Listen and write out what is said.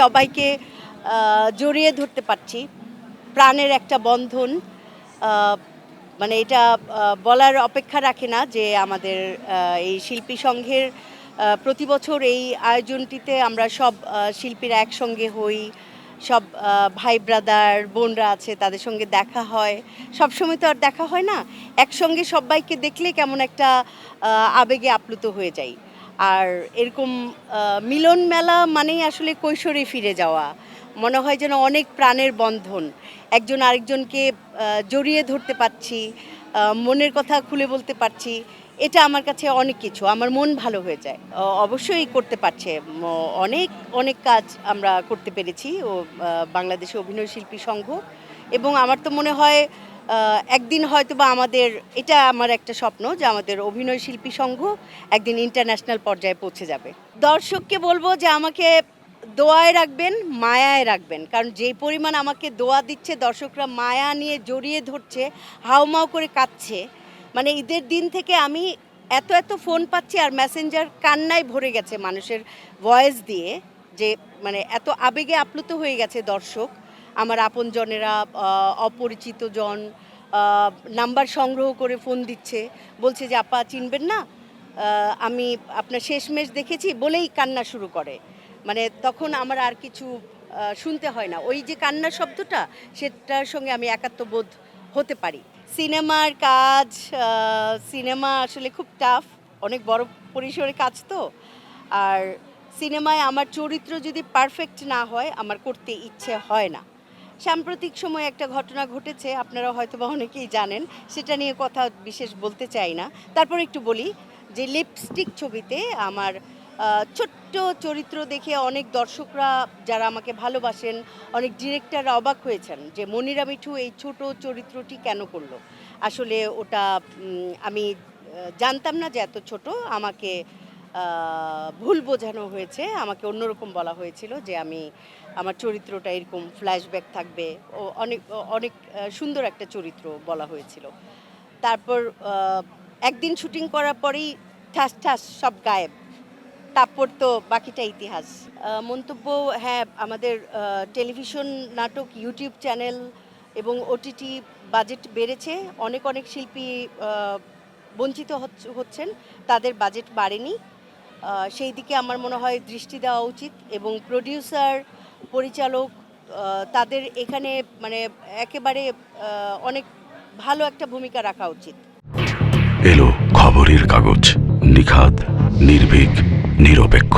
সবাইকে জড়িয়ে ধরতে পারছি। প্রাণের একটা বন্ধন মানে এটা বলার অপেক্ষা রাখে না যে আমাদের এই শিল্পী সংঘের প্রতি বছর এই আয়োজনটিতে আমরা সব শিল্পীরা একসঙ্গে হই। সব ভাই ব্রাদার, বোনরা আছে, তাদের সঙ্গে দেখা হয়। সব সময় তো আর দেখা হয় না। একসঙ্গে সবাইকে দেখলে কেমন একটা আবেগে আপ্লুত হয়ে যাই। আর এরকম মিলন মেলা মানেই আসলে কৈশোরে ফিরে যাওয়া। মনে হয় যেন অনেক প্রাণের বন্ধন। একজন আরেকজনকে জড়িয়ে ধরতে পারছি মনের কথা খুলে বলতে পারছি। এটা আমার কাছে অনেক কিছু। আমার মন ভালো হয়ে যায়। অবশ্যই করতে পারছে। অনেক অনেক কাজ আমরা করতে পেরেছি। ও বাংলাদেশে অভিনয় শিল্পী সংঘ। এবং আমার তো মনে হয় একদিন হয়তো বা আমাদের, এটা আমার একটা স্বপ্ন যে আমাদের অভিনয় শিল্পী সংঘ একদিন ইন্টারন্যাশনাল পর্যায়ে পৌঁছে যাবে। দর্শককে বলব যে আমাকে দোয়ায় রাখবেন, মায়ায় রাখবেন। কারণ যেই পরিমাণ আমাকে দোয়া দিচ্ছে, দর্শকরা মায়া নিয়ে জড়িয়ে ধরছে, হাউমাউ করে কাঁদছে মানে ঈদের দিন থেকে আমি এত এত ফোন পাচ্ছি আর মেসেঞ্জার কান্নায় ভরে গেছে মানুষের ভয়েস দিয়ে, যে মানে এত আবেগে আপ্লুত হয়ে গেছে দর্শক। আমার আপনজনেরা অপরিচিত জন নাম্বার সংগ্রহ করে ফোন দিচ্ছে। বলছে যে, আপা, চিনবেন না? আমি আপনার শেষমেশ দেখেছি, বলেই কান্না শুরু করে। মানে তখন আমার আর কিছু শুনতে হয় না। ওই যে কান্নার শব্দটা, সেটার সঙ্গে আমি একাত্মবোধ হতে পারি। সিনেমার কাজ সিনেমা আসলে খুব টাফ অনেক বড় পরিসরে কাজ তো। আর সিনেমায় আমার চরিত্র যদি পারফেক্ট না হয়, আমার করতে ইচ্ছে হয় না। সাম্প্রতিক সময়ে একটা ঘটনা ঘটেছে, আপনারা হয়তো বা অনেকেই জানেন, সেটা নিয়ে কথা বিশেষ বলতে চাই না। তারপর একটু বলি যে লিপস্টিক ছবিতে আমার ছোট্ট চরিত্র দেখে অনেক দর্শকরা যারা আমাকে ভালোবাসেন, অনেক ডিরেক্টররা অবাক হয়েছেন যে মনিরা মিঠু এই ছোট চরিত্রটি কেন করল। আসলে ওটা আমি জানতাম না যে এত ছোট, আমাকে ভুল বোঝানো হয়েছে। আমাকে অন্যরকম বলা হয়েছিল যে আমি আমার চরিত্রটা এরকম ফ্ল্যাশব্যাক থাকবে। ও অনেক অনেক সুন্দর একটা চরিত্র বলা হয়েছিল। তারপর একদিন শুটিং করার পরেই ঠাস ঠাস, সব গায়েব। তারপর তো বাকিটা ইতিহাস। মন্তব্য হ্যাঁ আমাদের টেলিভিশন নাটক ইউটিউব চ্যানেল এবং ওটিটি বাজেট বেড়েছে। অনেক অনেক শিল্পী বঞ্চিত হচ্ছ- হচ্ছেন। তাদের বাজেট বাড়েনি। সেই দিকে আমার মনে হয় দৃষ্টি দেওয়া উচিত এবং প্রডিউসার পরিচালক তাদের এখানে মানে একেবারে অনেক ভালো একটা ভূমিকা রাখা উচিত। এলো খবরের কাগজ নিখাত নির্ভীক, নিরপেক্ষ।